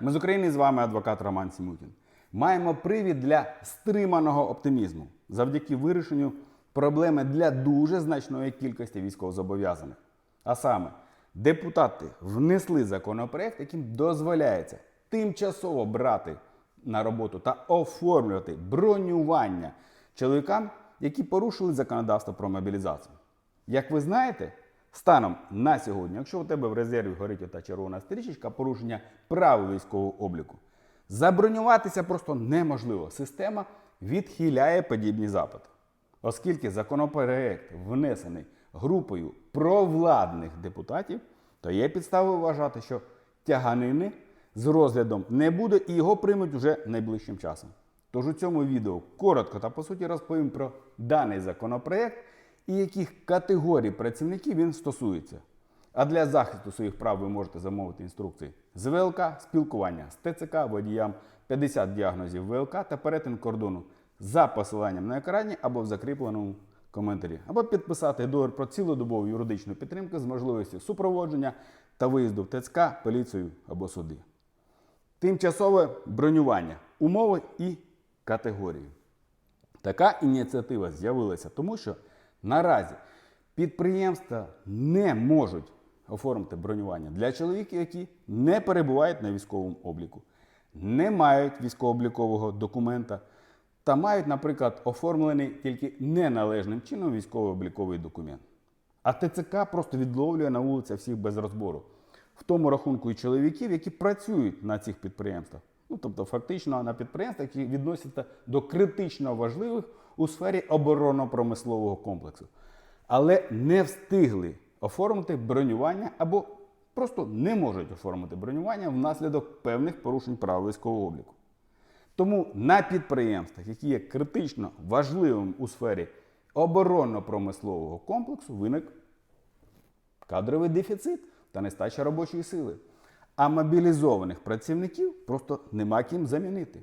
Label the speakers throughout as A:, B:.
A: Ми з України з вами адвокат Роман Сімутін. Маємо привід для стриманого оптимізму завдяки вирішенню проблеми для дуже значної кількості військовозобов'язаних. А саме, депутати внесли законопроект, яким дозволяється тимчасово брати на роботу та оформлювати бронювання чоловікам, які порушили законодавство про мобілізацію. Як ви знаєте, станом на сьогодні, якщо у тебе в резерві горить ота червона стрічечка порушення правил військового обліку, забронюватися просто неможливо. Система відхиляє подібні запити. Оскільки законопроект внесений групою провладних депутатів, то є підстави вважати, що тяганини з розглядом не буде і його приймуть уже найближчим часом. Тож у цьому відео коротко та по суті розповім про даний законопроект і яких категорій працівників він стосується. А для захисту своїх прав ви можете замовити інструкції з ВЛК, спілкування з ТЦК, водіям 50 діагнозів ВЛК та перетин кордону за посиланням на екрані або в закріпленому коментарі, або підписати договір про цілодобову юридичну підтримку з можливістю супроводження та виїзду в ТЦК, поліцію або суди. Тимчасове бронювання, умови і категорії. Така ініціатива з'явилася тому, що наразі підприємства не можуть оформити бронювання для чоловіків, які не перебувають на військовому обліку, не мають військово-облікового документа та мають, наприклад, оформлений тільки неналежним чином військово-обліковий документ. А ТЦК просто відловлює на вулицях всіх без розбору. В тому рахунку і чоловіків, які працюють на цих підприємствах. Ну, тобто, фактично на підприємствах, які відносяться до критично важливих у сфері оборонно-промислового комплексу, але не встигли оформити бронювання або просто не можуть оформити бронювання внаслідок певних порушень правил військового обліку. Тому на підприємствах, які є критично важливим у сфері оборонно-промислового комплексу, виник кадровий дефіцит та нестача робочої сили. А мобілізованих працівників просто нема ким замінити.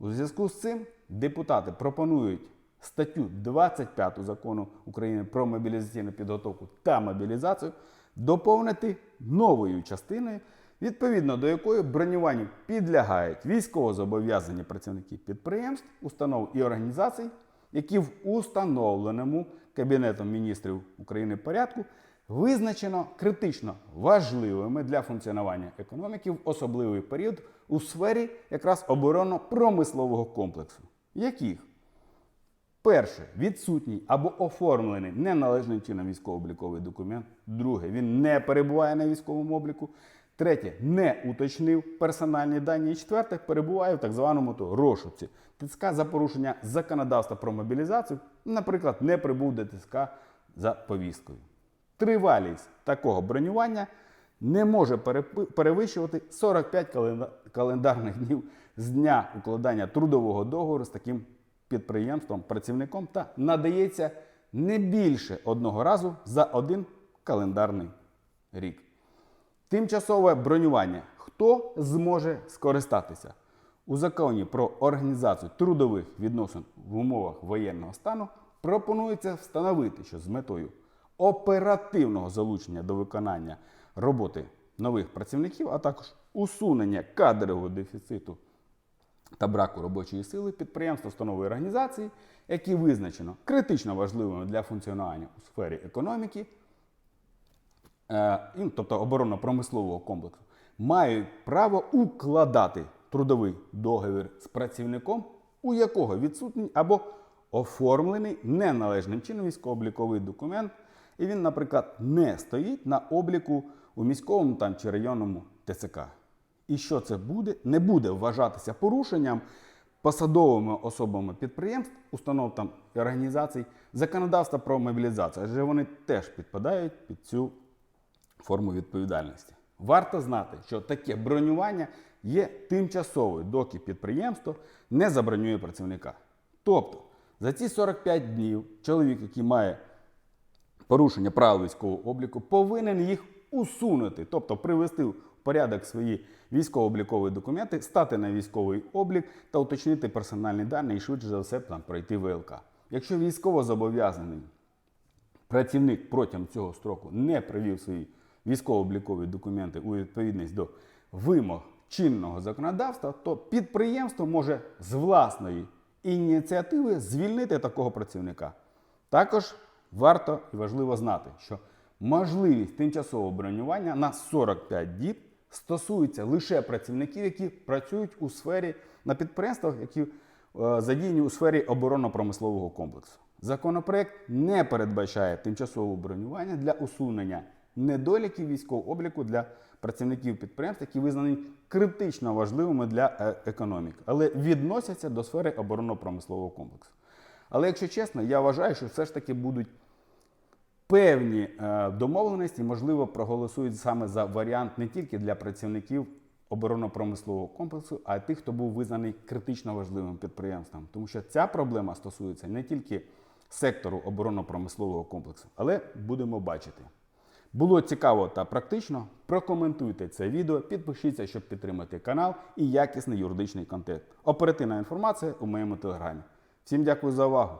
A: У зв'язку з цим депутати пропонують статтю 25 закону України про мобілізаційну підготовку та мобілізацію доповнити новою частиною, відповідно до якої бронюванню підлягають військовозобов'язані працівники підприємств, установ і організацій, які в установленому Кабінетом міністрів України порядку визначено критично важливими для функціонування економіки в особливий період у сфері якраз оборонно-промислового комплексу. Яких? Перше, відсутній або оформлений неналежним чином військово-обліковий документ. Друге, він не перебуває на військовому обліку. Третє, не уточнив персональні дані. І четверте, перебуває в так званому то розшуці. ТЦК за порушення законодавства про мобілізацію, наприклад, не прибув до ТЦК за повісткою. Тривалість такого бронювання не може перевищувати 45 календарних днів з дня укладання трудового договору з таким підприємством, працівником та надається не більше одного разу за один календарний рік. Тимчасове бронювання. Хто зможе скористатися? У законі про організацію трудових відносин в умовах воєнного стану пропонується встановити, що з метою оперативного залучення до виконання роботи нових працівників, а також усунення кадрового дефіциту та браку робочої сили підприємства, установи і організації, які визначено критично важливими для функціонування у сфері економіки, е, тобто оборонно-промислового комплексу, мають право укладати трудовий договір з працівником, у якого відсутній або оформлений неналежним чином військово-обліковий документ, і він, наприклад, не стоїть на обліку у міському там, чи районному ТЦК. І що це буде, не буде вважатися порушенням посадовими особами підприємств, установ там і організацій законодавства про мобілізацію, адже вони теж підпадають під цю форму відповідальності. Варто знати, що таке бронювання є тимчасовою, доки підприємство не забронює працівника. Тобто за ці 45 днів чоловік, який має порушення правил військового обліку, повинен їх усунути, тобто привести порядок свої військово-облікові документи, стати на військовий облік та уточнити персональні дані і швидше за все там пройти ВЛК. Якщо військово зобов'язаний працівник протягом цього строку не привів свої військово-облікові документи у відповідність до вимог чинного законодавства, то підприємство може з власної ініціативи звільнити такого працівника. Також варто і важливо знати, що можливість тимчасового бронювання на 45 діб стосується лише працівників, які працюють у сфері на підприємствах, які е, задіяні у сфері оборонно-промислового комплексу. Законопроект не передбачає тимчасового бронювання для усунення недоліків військового обліку для працівників підприємств, які визнані критично важливими для е, економіки, але відносяться до сфери оборонно-промислового комплексу. Але якщо чесно, я вважаю, що все ж таки будуть певні е, домовленості, можливо, проголосують саме за варіант не тільки для працівників оборонно-промислового комплексу, а й тих, хто був визнаний критично важливим підприємством. Тому що ця проблема стосується не тільки сектору оборонно-промислового комплексу, але будемо бачити. Було цікаво та практично. Прокоментуйте це відео, підпишіться, щоб підтримати канал і якісний юридичний контент. Оперативна інформація у моєму телеграмі. Всім дякую за увагу!